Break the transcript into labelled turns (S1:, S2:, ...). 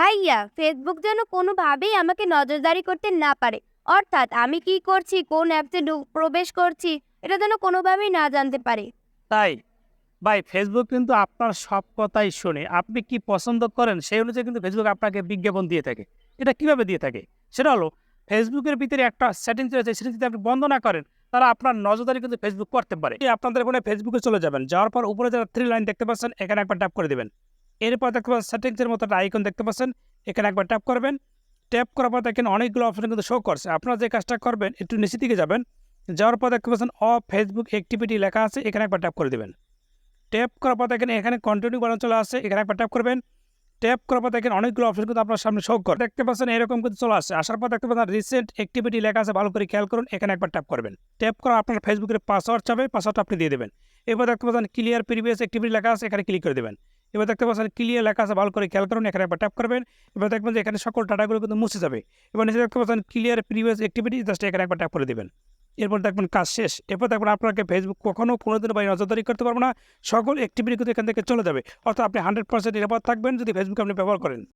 S1: ভাইয়া ফেসবুক যেন কোনোভাবেই আমাকে নজরদারি করতে না পারে। অর্থাৎ আমি কি করছি, কোন অ্যাপসে প্রবেশ করছি, এটা যেন কোনোভাবেই না জানতে পারে।
S2: তাই? ভাই ফেসবুক কিন্তু আপনার সব কথাই শোনে। আপনি কি পছন্দ করেন, সেই অনুযায়ী কিন্তু ফেসবুক আপনাকে বিজ্ঞাপন দিয়ে থাকে। এটা কীভাবে দিয়ে থাকে? সেটা হলো ফেসবুকের ভিতরে একটা সেটিংস রয়েছে, সেটি যদি আপনি বন্ধ না করেন তারা আপনার নজরদারি কিন্তু ফেসবুক করতে পারে। আপনাদের ফোনে ফেসবুকে চলে যাবেন, যাওয়ার পর উপরে যারা থ্রি লাইন দেখতে পাচ্ছেন, এখানে একবার ট্যাপ করে দেবেন। এরপর দেখতে পাচ্ছেন সেটিংসের মতো একটা আইকন দেখতে পাচ্ছেন। এখানে একবার ট্যাপ করবেন। ট্যাপ করার পর দেখেন অনেকগুলো অপশন কিন্তু শো করছে। আপনারা যে কাজটা করবেন, একটু নিচের দিকে যাবেন। যাওয়ার পর দেখতে পাচ্ছেন অ ফেসবুক অ্যাক্টিভিটি লেখা আছে, এখানে একবার ট্যাপ করে দেবেন। ট্যাপ করার পর দেখেন এখানে কন্টিনিউ বানানো চলে আসছে, এখানে একবার ট্যাপ করবেন। ট্যাপ করার পর দেখেন অনেকগুলো অপশন কিন্তু আপনার সামনে শো করে দেখতে পাচ্ছেন এরকম কিন্তু চলে আসছে। আসার পর দেখতে পাচ্ছেন রিসেন্ট অ্যাক্টিভিটি লেখা আছে, ভালো করে খেয়াল করুন, এখানে একবার ট্যাপ করবেন। ট্যাপ করা আপনার ফেসবুকের পাসওয়ার্ড চাবে পাসওয়ার্ডটা আপনি দিয়ে দেবেন। এবার দেখতে পাচ্ছেন ক্লিয়ার প্রিভিয়াস অ্যাক্টিভিটি লেখা আছে, এখানে ক্লিক করে দেবেন। এবার দেখতে পাচ্ছেন ক্লিয়ার লেখা আছে, ভালো করে খেয়াল করুন, এখানে একবার ট্যাপ করবেন। এবার দেখবেন যে এখানে সকল ডাটাগুলো কিন্তু মুছে যাবে। এবার নিচে দেখতে পাচ্ছেন ক্লিয়ার প্রিভিয়াস অ্যাক্টিভিটি জাস্ট এখানে একবার ট্যাপ করে দেবেন। এরপর দেখবেন কাজ শেষ। এরপর দেখবেন আপনাকে ফেসবুক কখনও কোনো দিন বাইরে নজরদারি করতে পারব না। সকল অ্যাক্টিভিটি কিন্তু এখান থেকে চলে যাবে। অর্থাৎ আপনি হান্ড্রেড পার্সেন্ট নিরাপদ থাকবেন যদি ফেসবুক আপনি ব্যবহার করেন।